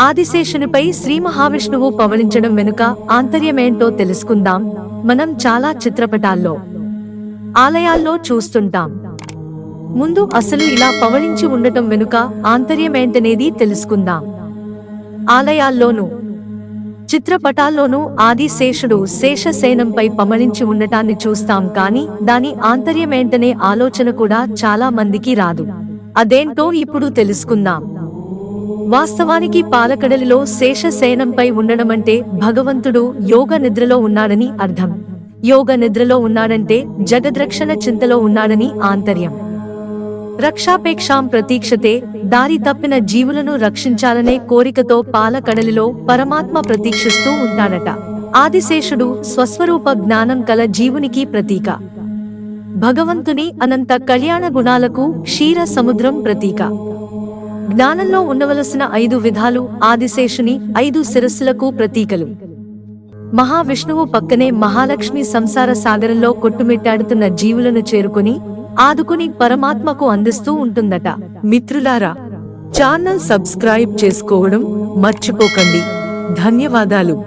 ఆదిశేషునిపై శ్రీ మహావిష్ణువు పవళించడం వెనుక ఆంతర్యమేంటో తెలుసుకుందాం. మనం చాలా చిత్రపటాల్లో ఆలయాల్లో చూస్తుంటాం. ముందు అసలు ఇలా పవళించి ఉండటం వెనుక ఆంతర్యమేంటనేది తెలుసుకుందాం. ఆలయాల్లోనూ చిత్రపటాల్లోనూ ఆదిశేషుడు శేషసేనంపై పమళించి ఉండటాన్ని చూస్తాం కాని దాని ఆంతర్యమేంటనే ఆలోచన కూడా చాలా మందికి రాదు. అదేంటో ఇప్పుడు తెలుసుకుందాం. వాస్తవానికి పాలకడలిలో శేషసేనంపై ఉండడమంటే భగవంతుడు యోగ నిద్రలో ఉన్నాడని అర్థం. యోగ నిద్రలో ఉన్నాడంటే జగద్రక్షణ చింతలో ఉన్నాడని ఆంతర్యం. రక్షాపేక్షాం ప్రతీక్షతే దారి తప్పిన జీవులను రక్షించాలనే కోరికతో పాలకడలిలో పరమాత్మ ప్రతీక్షిస్తూ ఉంటాడట. ఆదిశేషుడు స్వస్వరూప జ్ఞానం కల జీవునికి ప్రతీక. భగవంతుని అనంత కళ్యాణ గుణాలకు క్షీర సముద్రం ప్రతీక. జ్ఞానంలో ఉండవలసిన ఐదు విధాలు ఆదిశేషుని ఐదు శిరస్సులకు ప్రతీకలు. మహావిష్ణువు పక్కనే మహాలక్ష్మి సంసార సాగరంలో కొట్టుమిట్టాడుతున్న జీవులను చేరుకుని ఆదుకుని పరమాత్మకు అందిస్తూ ఉంటుందట. మిత్రులారా ఛానల్ సబ్స్క్రైబ్ చేసుకోవడం మర్చిపోకండి. ధన్యవాదాలు.